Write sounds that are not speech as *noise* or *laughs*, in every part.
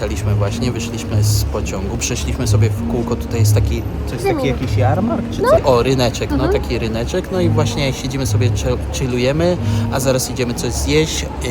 Wyszliśmy właśnie, wyszliśmy z pociągu, przeszliśmy sobie w kółko, tutaj jest taki, to jest taki jakiś jarmark, czy co? O, ryneczek, no taki ryneczek, no i właśnie siedzimy sobie, chillujemy, a zaraz idziemy coś zjeść, yy,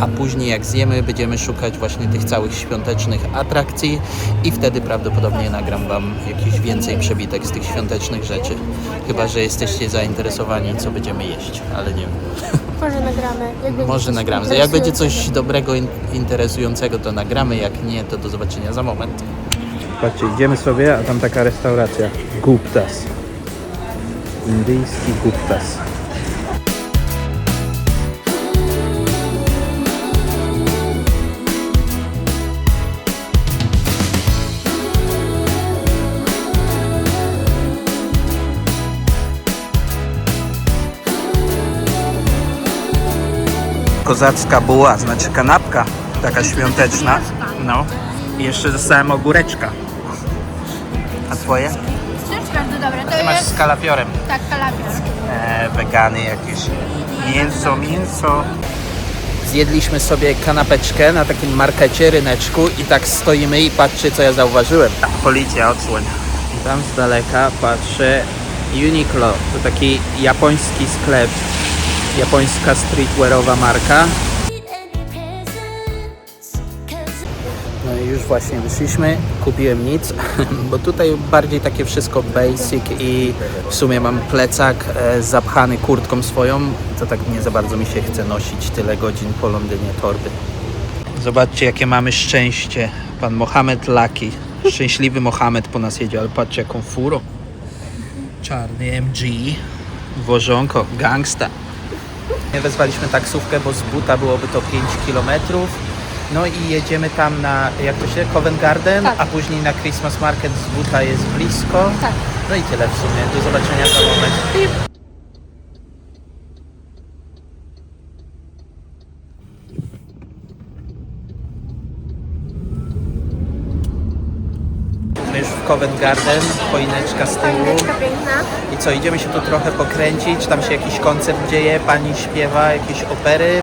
a później jak zjemy, będziemy szukać właśnie tych całych świątecznych atrakcji i wtedy prawdopodobnie nagram Wam jakiś więcej przebitek z tych świątecznych rzeczy. Chyba, że jesteście zainteresowani, co będziemy jeść, ale nie wiem. *laughs* Może nagramy. Jak będzie Może coś nagramy. Jak będzie coś dobrego, in- interesującego, to nagramy. Jak nie, to do zobaczenia za moment. Patrzcie, idziemy sobie, a tam taka restauracja. Guptas. Indyjski Guptas. Kozacka buła, znaczy kanapka, taka świąteczna. No. I jeszcze dostałem ogóreczka. A twoje? Też bardzo dobre. To Ty masz jest z kalafiorem. tak kalafior. E, wegany jakieś. Mięso, mięso. Zjedliśmy sobie kanapeczkę na takim markecie, ryneczku i tak stoimy i patrzcie co ja zauważyłem. Policja, odsłoń. I tam z daleka patrzę Uniqlo. To taki japoński sklep. Japońska streetwearowa marka. No i już właśnie wyszliśmy, kupiłem nic, *laughs* bo tutaj bardziej takie wszystko basic i w sumie mam plecak e, zapchany kurtką swoją, to tak nie za bardzo mi się chce nosić tyle godzin po Londynie torby. Zobaczcie jakie mamy szczęście, pan Mohamed Laki, szczęśliwy Mohamed po nas jedzie, ale patrzcie jaką furą. Czarny MG, wożonko, gangsta. Nie wezwaliśmy taksówkę, bo z buta byłoby to 5 km. No i jedziemy tam na, jak to się, Covent Garden, Tak. a później na Christmas Market z buta jest blisko. Tak. No i tyle w sumie. Do zobaczenia za moment. My Covent Garden, choineczka z tyłu. Piękna. I co, idziemy się tu trochę pokręcić, tam się jakiś koncert dzieje, pani śpiewa, jakieś opery.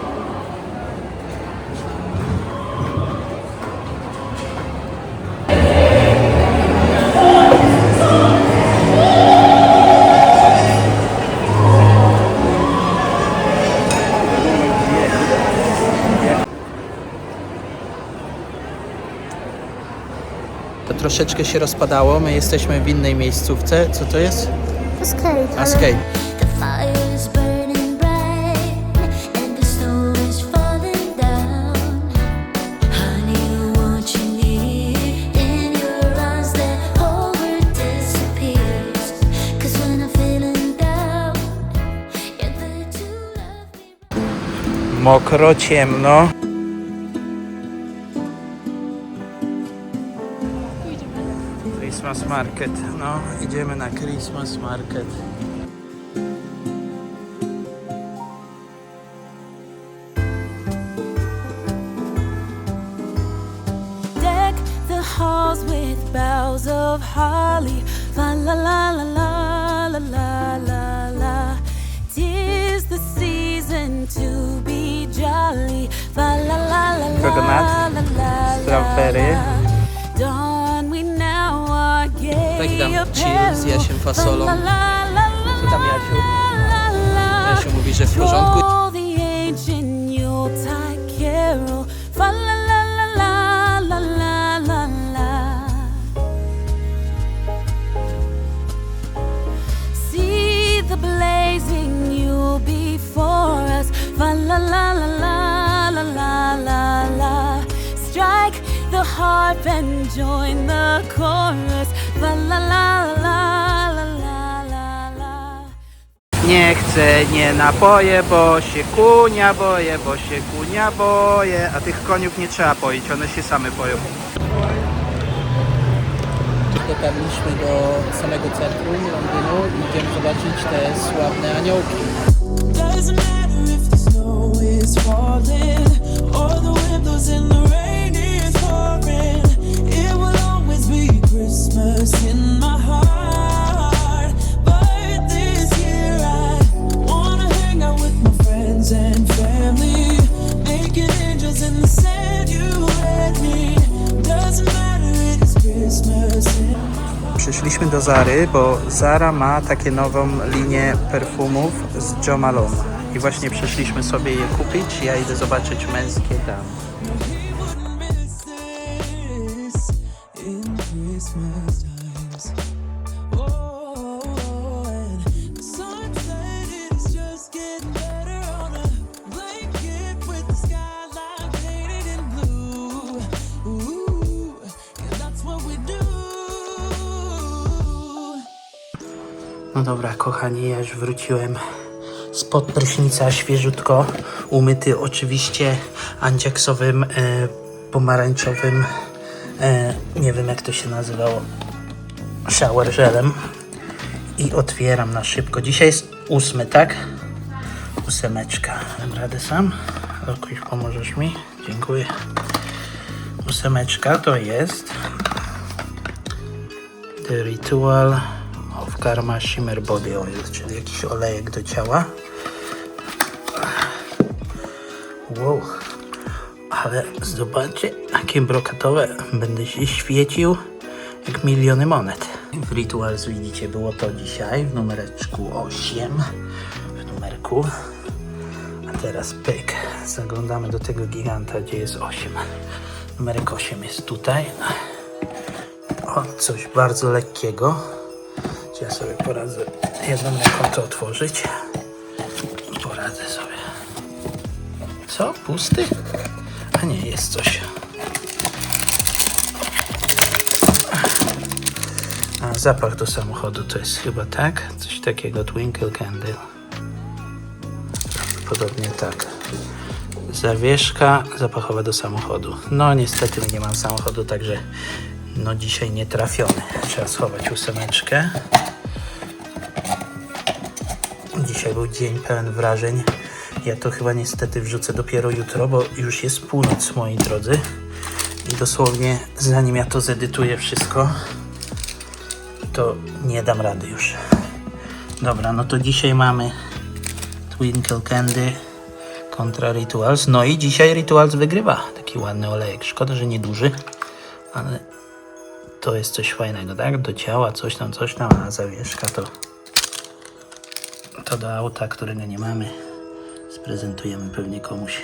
Troszeczkę się rozpadało, my jesteśmy w innej miejscówce. Co to jest? Skate. ale-. The fire Christmas Market. No, idziemy na Christmas Market. Deck the halls with boughs of holly. La la la la la la la la la. Tis the season to be jolly. La la la la la Coconut, la la strawberry. Taki tam chill z. Jasiem fasolą. Co tam, Jasiu? Jasiu mówi, że w porządku. Harp and join the chorus. Fa la la la la la la la. Nie chcę, nie napoję, bo się kunia boję, bo się kunia boję. A tych koniów nie trzeba poić, one się same poją. Dotarliśmy do samego centrum Londynu i idziemy zobaczyć te sławne aniołki. Doesn't matter if the snow is falling or the wind blows and the rain Przyszliśmy do Zary, bo Zara ma takie nową linię perfumów z Jo Malone. I właśnie przyszliśmy sobie je kupić. Ja idę zobaczyć męskie tam. Christmas times. Oh. No dobra, kochani, ja już wróciłem spod prysznica świeżutko, umyty oczywiście andziaksowym, e, pomarańczowym, nie wiem jak to się nazywało, shower żelem i otwieram na szybko. Dzisiaj jest ósmy, tak? Ósemeczka. Dam radę sam? Lokuś, pomożesz mi? Dziękuję. Ósemeczka to jest The Ritual of Karma Shimmer Body Oil, czyli jakiś olejek do ciała. Wow, ale zobaczcie, jakie brokatowe. Będę się świecił jak miliony monet. W Rituals widzicie, było to dzisiaj w numereczku 8, w numerku. A teraz pyk, zaglądamy do tego giganta, gdzie jest 8. Numerek 8 jest tutaj. O, coś bardzo lekkiego. Ja sobie poradzę jedną ręką to otworzyć? Poradzę sobie. Co? Pusty? Nie, jest coś. A zapach do samochodu to jest chyba tak? Coś takiego Twinkle Candle. Podobnie tak. Zawieszka zapachowa do samochodu. No niestety nie mam samochodu, także no dzisiaj nie trafiony. Trzeba schować ósemeczkę. Dzisiaj był dzień pełen wrażeń. Ja to chyba niestety wrzucę dopiero jutro, bo już jest północ, moi drodzy. I dosłownie zanim ja to zedytuję wszystko, to nie dam rady już. Dobra, no to dzisiaj mamy Twinkle Candy kontra Rituals. No i dzisiaj Rituals wygrywa. Taki ładny olejek. Szkoda, że nieduży, ale to jest coś fajnego, tak? Do ciała, coś tam, coś tam, a zawieszka to to do auta, którego nie mamy. Sprezentujemy pewnie komuś.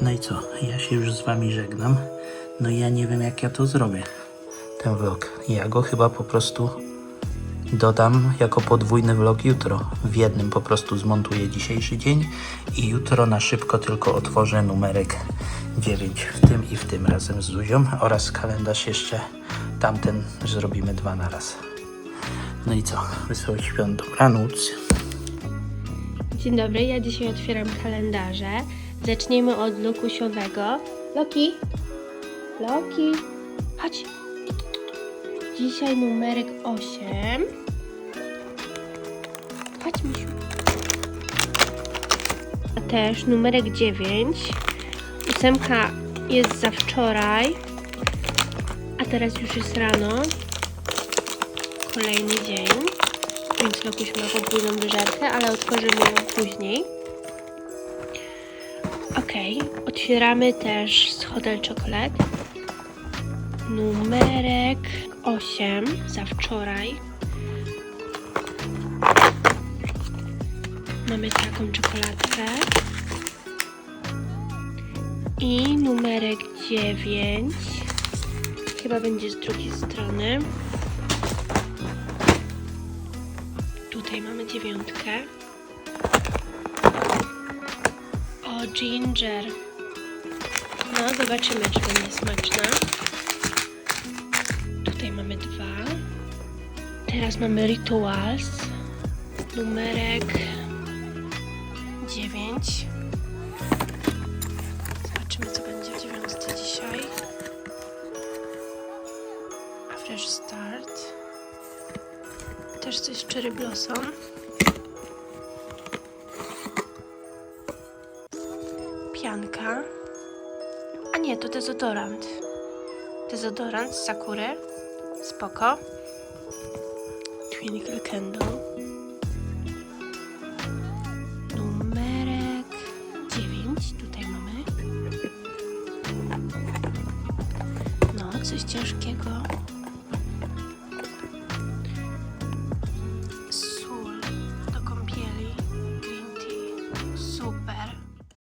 No i co? Ja się już z wami żegnam. No i ja nie wiem jak ja to zrobię. Ten vlog. Ja go chyba po prostu dodam jako podwójny vlog jutro. W jednym po prostu zmontuję dzisiejszy dzień i jutro na szybko tylko otworzę numerek 9 w tym i w tym razem z Zuzią oraz kalendarz jeszcze tamten zrobimy dwa na raz. No i co? Wesołych świąt, dobranoc. Dzień dobry, ja dzisiaj otwieram kalendarze. Zaczniemy od Lokusiowego. Loki! Loki! Chodź! Dzisiaj numerek 8. Chodź, misiu. A też numerek 9. Ósemka jest za wczoraj. A teraz już jest rano. Kolejny dzień. Więc Lokuś ma podwójną wyżerkę, ale otworzymy ją później. Ok, otwieramy też z Hotel Chocolate. Numerek 8 za wczoraj. Mamy taką czekoladkę. I numerek 9. Chyba będzie z drugiej strony. Dziewiątkę. O, ginger. No, zobaczymy, czy będzie smaczna. Tutaj mamy dwa. Teraz mamy rituals. Numerek dziewięć. Zobaczymy, co będzie w dziewiątce dzisiaj. A fresh start. Też coś cherry blossom. To dezodorant. Dezodorant z Sakury. Spoko. Twinkle Candle. Numerek 9. Tutaj mamy. No, coś ciężkiego.